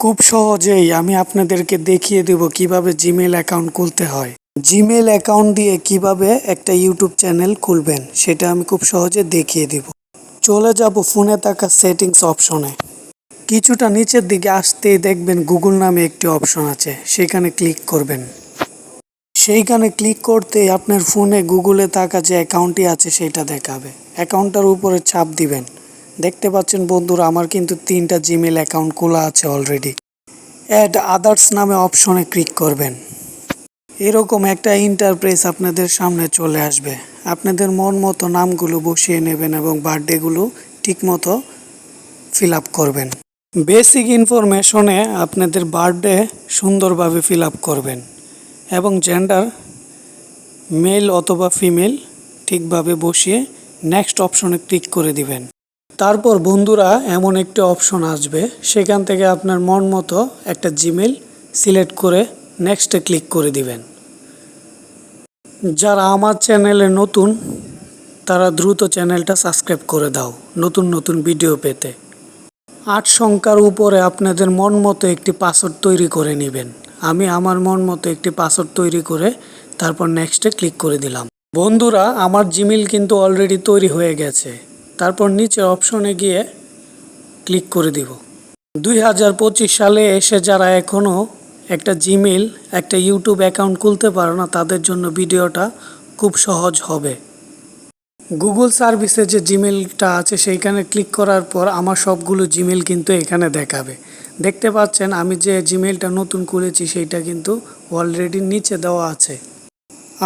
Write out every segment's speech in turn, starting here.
খুব সহজেই আমি আপনাদেরকে দেখিয়ে দেব কীভাবে জিমেল অ্যাকাউন্ট খুলতে হয়। জিমেল অ্যাকাউন্ট দিয়ে কীভাবে একটা ইউটিউব চ্যানেল খুলবেন, সেটা আমি খুব সহজে দেখিয়ে দিব। চলে যাব ফোনে থাকা সেটিংস অপশনে কিছুটা নিচের দিকে আসতেই দেখবেন গুগল নামে একটি অপশন আছে, সেখানে ক্লিক করবেন। সেইখানে ক্লিক করতে আপনার ফোনে গুগলে থাকা যে অ্যাকাউন্টটি আছে, সেটা দেখাবে। অ্যাকাউন্টটার উপরে চাপ দিবেন। দেখতে পাচ্ছেন বন্ধুরা, আমার কিন্তু তিনটা জিমেল অ্যাকাউন্ট খোলা আছে অলরেডি অ্যাড আদার্স নামে অপশনে ক্লিক করবেন। এরকম একটা ইন্টারপ্রেস আপনাদের সামনে চলে আসবে। আপনাদের মন মতো নামগুলো বসিয়ে নেবেন এবং বার্থডেগুলো ঠিকমতো ফিল আপ করবেন। বেসিক ইনফরমেশনে আপনাদের বার্থডে সুন্দরভাবে ফিল আপ করবেন এবং জেন্ডার মেল অথবা ফিমেল ঠিকভাবে বসিয়ে নেক্সট অপশনে ক্লিক করে দিবেন। তারপর বন্ধুরা এমন একটি অপশন আসবে, সেখান থেকে আপনার মন মতো একটা জিমেল সিলেক্ট করে নেক্সটে ক্লিক করে দিবেন। যারা আমার চ্যানেলে নতুন, তারা দ্রুত চ্যানেলটা সাবস্ক্রাইব করে দাও, নতুন নতুন ভিডিও পেতে। আট সংখ্যার উপরে আপনাদের মন মতো একটি পাসওয়ার্ড তৈরি করে নেবেন। আমি আমার মন মতো একটি পাসওয়ার্ড তৈরি করে তারপর নেক্সটে ক্লিক করে দিলাম। বন্ধুরা, আমার জিমেল কিন্তু অলরেডি তৈরি হয়ে গেছে। তারপর নিচে অপশনে গিয়ে ক্লিক করে দিব। দুই হাজার পঁচিশ সালে এসে যারা এখনও একটা জিমেল একটা ইউটিউব অ্যাকাউন্ট খুলতে পারো না, তাদের জন্য ভিডিওটা খুব সহজ হবে। গুগল সার্ভিসে যে জিমেলটা আছে, সেইখানে ক্লিক করার পর আমার সবগুলো জিমেল কিন্তু এখানে দেখাবে। দেখতে পাচ্ছেন, আমি যে জিমেলটা নতুন খুলেছি, সেইটা কিন্তু অলরেডি নিচে দেওয়া আছে।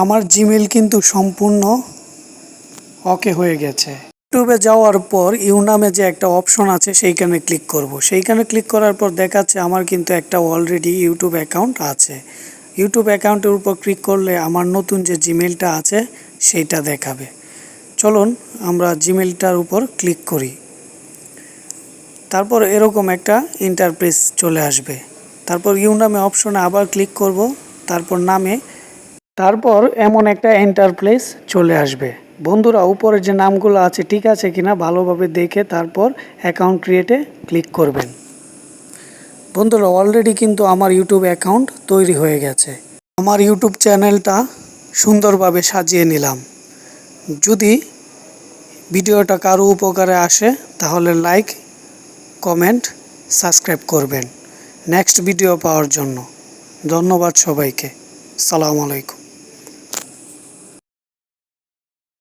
আমার জিমেল কিন্তু সম্পূর্ণ ওকে হয়ে গেছে। ইউটিউবে যাওয়ার পর ইউ নামে যে একটা অপশন আছে, সেইখানে ক্লিক করব। সেইখানে ক্লিক করার পর দেখাচ্ছে আমার কিন্তু একটা অলরেডি ইউটিউব অ্যাকাউন্ট আছে। ইউটিউব অ্যাকাউন্টের উপর ক্লিক করলে আমার নতুন যে জিমেলটা আছে, সেইটা দেখাবে। চলুন আমরা জিমেলটার উপর ক্লিক করি। তারপর এরকম একটা ইন্টারপ্রেস চলে আসবে। তারপর ইউ নামে অপশনে আবার ক্লিক করব। তারপর নামে। তারপর এমন একটা এন্টারপ্লেস চলে আসবে। বন্ধুরা, উপরে যে নামগুলো আছে, ঠিক আছে কিনা ভালোভাবে দেখে তারপর অ্যাকাউন্ট ক্রিয়েটে ক্লিক করবেন। বন্ধুরা অলরেডি কিন্তু আমার ইউটিউব অ্যাকাউন্ট তৈরি হয়ে গেছে। আমার ইউটিউব চ্যানেলটা সুন্দরভাবে সাজিয়ে নিলাম। যদি ভিডিওটা কারও উপকারে আসে, তাহলে লাইক কমেন্ট সাবস্ক্রাইব করবেন। নেক্সট ভিডিও পাওয়ার জন্য। ধন্যবাদ সবাইকে। সালাম আলাইকুম।